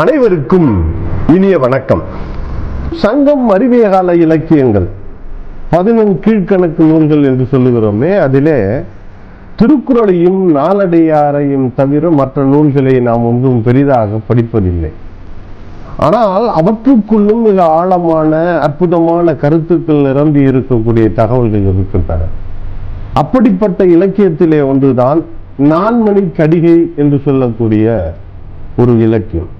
அனைவருக்கும் இனிய வணக்கம். சங்கம் அறிவிய கால இலக்கியங்கள். பதினொன்று கீழ்கணக்கு நூல்கள் என்று சொல்லுகிறோமே அதிலே திருக்குறளையும் நாலடியாரையும் தவிர மற்ற நூல்களை நாம் ஒன்றும் பெரிதாக படிப்பதில்லை. ஆனால் அவற்றுக்குள்ளும் மிக ஆழமான அற்புதமான கருத்துக்கள் நிரம்பி இருக்கக்கூடிய தகவல்கள் இருக்கின்றன. அப்படிப்பட்ட இலக்கியத்திலே ஒன்றுதான் நான்மணி கடிகை என்று சொல்லக்கூடிய ஒரு இலக்கியம்.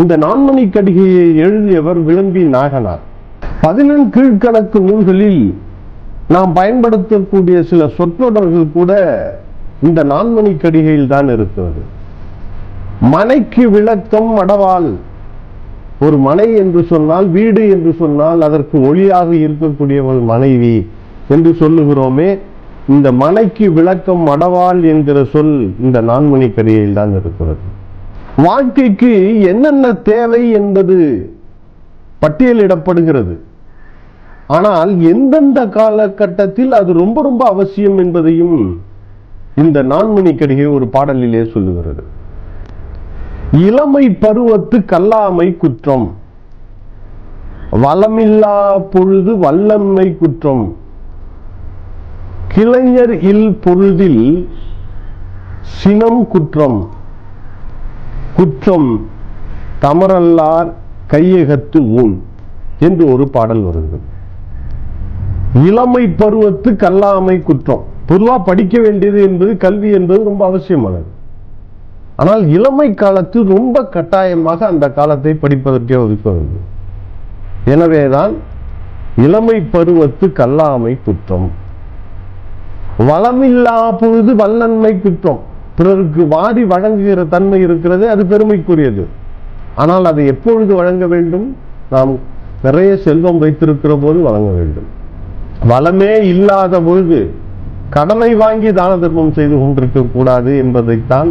இந்த நான்மணி கடிகையை எழுதியவர் விளம்பி நாகனார் பதினெண் கீழ்கணக்கு நூல்களில் நாம் பயன்படுத்தக்கூடிய சில சொற்றொடர்கள் கூட இந்த நான்மணி கடிகையில் தான் இருக்கிறது. மனைக்கு விளக்கம் மடவாள் ஒரு மனை என்று சொன்னால் வீடு என்று சொன்னால் அதற்கு ஒளியாக இருக்கக்கூடியவள் மனைவி என்று சொல்லுகிறோமே இந்த மனைக்கு விளக்கம் மடவாள் என்கிற சொல் இந்த நான்மணி கடிகையில் தான் இருக்கிறது. வாழ்க்கைக்கு என்னென்ன தேவை என்பது பட்டியலிடப்படுகிறது. ஆனால் எந்தெந்த காலகட்டத்தில் அது ரொம்ப ரொம்ப அவசியம் என்பதையும் இந்த நான்மணி கடிகை ஒரு பாடலிலே சொல்லுகிறது. இளமை பருவத்து கல்லாமை குற்றம். வளமில்லா பொழுது வல்லமை குற்றம். கிளைஞர் இல் பொழுதில் சினம் குற்றம். குற்றம் தமரல்லார் கையகத்து ஊன் என்று ஒரு பாடல் வருது. இளமை பருவத்து கல்லாமை குற்றம். பொதுவா படிக்க வேண்டியது என்பது கல்வி என்பது ரொம்ப அவசியமானது ஆனால் இளமை காலத்தில் ரொம்ப கட்டாயமாக அந்த காலத்தை படிப்பதற்கே ஒதுக்க எனவேதான் இளமை பருவத்து கல்லாமை குற்றம். வளமில்லா பொழுது வல்லன்மை குற்றம். பிறருக்கு வாடி வழங்குகிற தன்மை இருக்கிறது அது பெருமைக்குரியது. ஆனால் அதை எப்பொழுது வழங்க வேண்டும்? நாம் நிறைய செல்வம் வைத்திருக்கிற போது வழங்க வேண்டும். வளமே இல்லாத பொழுது கடனை வாங்கி தான தர்மம் செய்து கொண்டிருக்க கூடாது என்பதைத்தான்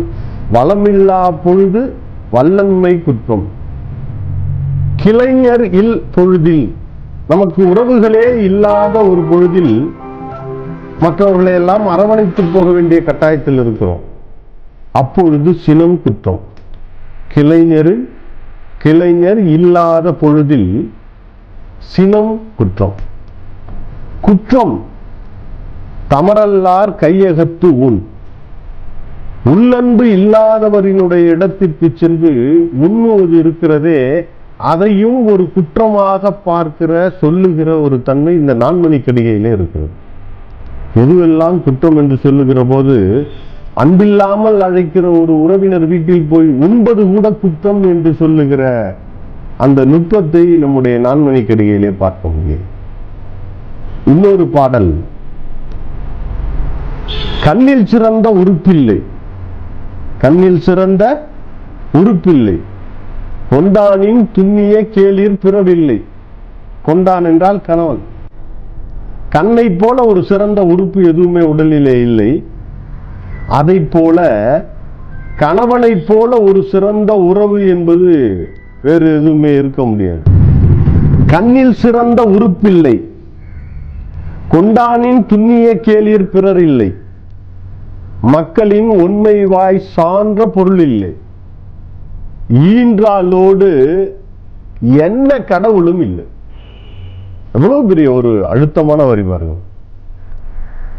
வளமில்லா பொழுது வல்லன்மை குற்றம். கிளைஞர் இல் பொழுதில் நமக்கு உறவுகளே இல்லாத ஒரு பொழுதில் மற்றவர்களை எல்லாம் அரவணைத்து போக வேண்டிய கட்டாயத்தில் இருக்கிறோம். அப்பொழுது சினம் குற்றம் கிளைஞர் கிளைஞர் இல்லாத பொழுதில் சினம் குற்றம் குற்றம் தமரல்லார் கையகத்து உன் உள்ளன்பு இல்லாதவரினுடைய இடத்திற்கு சென்று உண்ணுவது இருக்கிறதே அதையும் ஒரு குற்றமாக பார்க்கிற சொல்லுகிற ஒரு தன்மை இந்த நான்மணி கடிகையிலே இருக்கிறது. எதுவெல்லாம் குற்றம் என்று சொல்லுகிற போது அன்பில்லாமல் அழைக்கிற ஒரு உறவினர் வீட்டில் போய் உண்பது கூட குத்தம் என்று சொல்லுகிற அந்த நுட்பத்தை நம்முடைய நான்மணிக்கடிகையிலே பார்க்க முடியும் இன்னொரு பாடல். கண்ணில் சிறந்த உறுப்பில்லை. கண்ணில் சிறந்த உறுப்பில்லை. கொண்டானின் துண்ணிய கேளிர் பிறவில்லை. கொண்டான் என்றால் கணவன். கண்ணை போல ஒரு சிறந்த உறுப்பு எதுவுமே உடலிலே இல்லை. அதை போல கணவனை போல ஒரு சிறந்த உறவு என்பது வேறு எதுவுமே இருக்க முடியாது. கண்ணில் சிறந்த உறுப்பில்லை. கொண்டானின் துண்ணிய கேளிர் பிறர் இல்லை. மக்களின் உண்மை வாய் சான்ற பொருள் இல்லை. ஈன்றாலோடு என்ன கடவுளும் இல்லை. எவ்வளவு பெரிய ஒரு அழுத்தமான வரி பாருங்கள்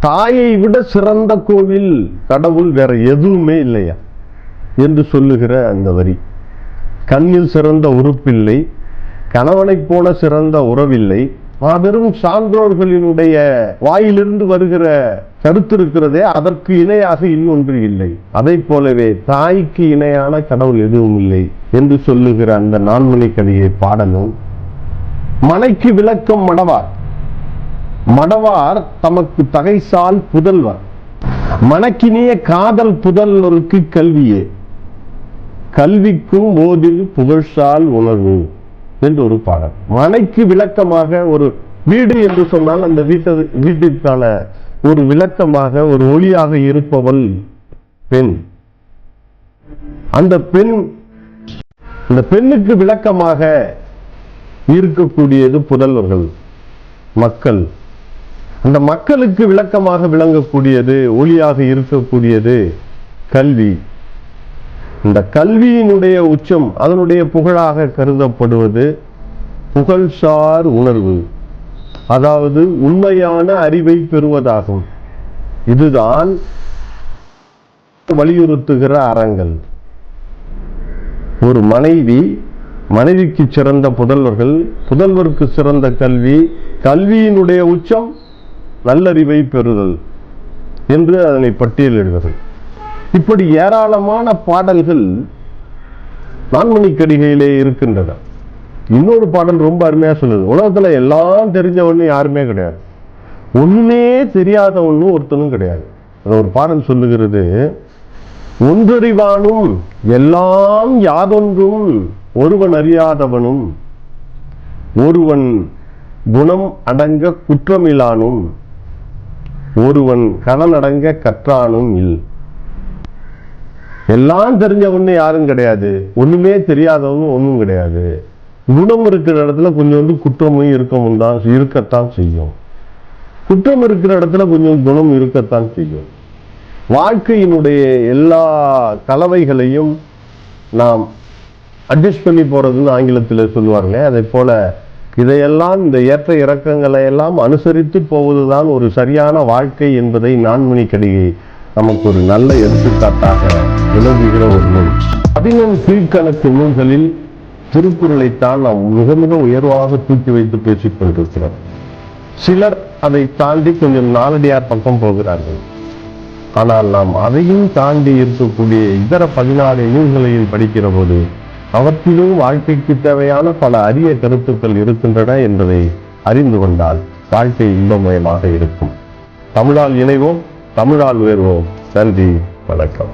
தாயை விட சிறந்த கோவில் கடவுள் வேற எதுவுமே இல்லையா? என்று சொல்லுகிற அந்த வரி. கண்ணில் சிறந்த உறுப்பில்லை கணவனைப் போல சிறந்த உறவில்லை மாபெரும் சான்றோர்களினுடைய வாயிலிருந்து வருகிற கருத்து இருக்கிறதே அதற்கு இணையாக இன்னொன்று இல்லை. அதை போலவே தாய்க்கு இணையான கடவுள் எதுவும் இல்லை என்று சொல்லுகிற அந்த நான்மணி கதையை பாடலும் மனைக்கு விளக்கம் மடவார். மடவார் தமக்கு தகைசால் புதல்வர். மணக்கினிய காதல் புதல்வருக்கு கல்வியே. கல்விக்கும் போதில் புகழ்சால் உணர்வு என்று ஒரு பாடல். மனைக்கு விளக்கமாக ஒரு வீடு என்று சொன்னால் அந்த வீட்டு வீட்டிற்கான ஒரு விளக்கமாக ஒரு ஒளியாக இருப்பவள் பெண். அந்த பெண் அந்த பெண்ணுக்கு விளக்கமாக இருக்கக்கூடியது புதல்வர்கள் மக்கள். அந்த மக்களுக்கு விளக்கமாக விளங்கக்கூடியது ஒளியாக இருக்கக்கூடியது கல்வி. இந்த கல்வியினுடைய உச்சம் அதனுடைய புகழாக கருதப்படுவது புகழ்சார் உணர்வு. அதாவது உண்மையான அறிவை பெறுவதாகும். இதுதான் வலியுறுத்துகிற அறங்கள். ஒரு மனைவி மனைவிக்கு சிறந்த புதல்வர்கள் புதல்வருக்கு சிறந்த கல்வி கல்வியினுடைய உச்சம் நல்லறிவை பெறுதல் என்று அதனை பட்டியலிடுகிறது இப்படி ஏராளமான பாடல்கள் நான்மணிக்கடிகையிலே இருக்கின்றன. இன்னொரு பாடல் ரொம்ப அருமையாக சொல்லுது. உலகத்தில் எல்லாம் தெரிஞ்சவன்னு யாருமே கிடையாது. ஒன்றுமே தெரியாதவனும் ஒருத்தனும் கிடையாது. அது ஒரு பாடல் சொல்லுகிறது ஒன்றறிவானும் எல்லாம் யாதொன்றும் ஒருவன் அறியாதவனும் ஒருவன் குணம் அடங்க குற்றமிலானும் ஒருவன் கடன் கற்றானும் இல். எல்லாம் தெரிஞ்சவன்னு யாரும் கிடையாது. ஒண்ணுமே தெரியாதவனும் ஒன்றும் கிடையாது. குணம் இருக்கிற இடத்துல கொஞ்சம் வந்து குற்றமும் இருக்கவும் தான் இருக்கத்தான் செய்யும். குற்றம் இருக்கிற இடத்துல கொஞ்சம் குணம் இருக்கத்தான் செய்யும். வாழ்க்கையினுடைய எல்லா கலவைகளையும் நாம் அட்ஜஸ்ட் பண்ணி போறதுன்னு ஆங்கிலத்தில் சொல்லுவார்களே அதை போல இதையெல்லாம் இந்த ஏற்ற இறக்கங்களை எல்லாம் அனுசரித்து போவதுதான் ஒரு சரியான வாழ்க்கை என்பதை நான்மணி கடிகை நமக்கு ஒரு நல்ல எடுத்துக்காட்டாக விளங்குகிற ஒரு நூல். பதினெண் கீழ்கணக்கு நூல்களில் திருக்குறளைத்தான் நாம் மிக மிக உயர்வாக தூக்கி வைத்து பேசிக் கொண்டிருக்கிறோம். சிலர் அதை தாண்டி கொஞ்சம் நாலடியார் பக்கம் போகிறார்கள். ஆனால் நாம் அதையும் தாண்டி இருக்கக்கூடிய இதர பதினாறு நூல்களையும் படிக்கிற போது அவற்றிலும் வாழ்க்கைக்கு தேவையான பல அரிய கருத்துக்கள் இருக்கின்றன என்பதை அறிந்து கொண்டால் வாழ்க்கை இன்பமயமாக இருக்கும். தமிழால் இணைவோம் தமிழால் உயர்வோம். நன்றி வணக்கம்.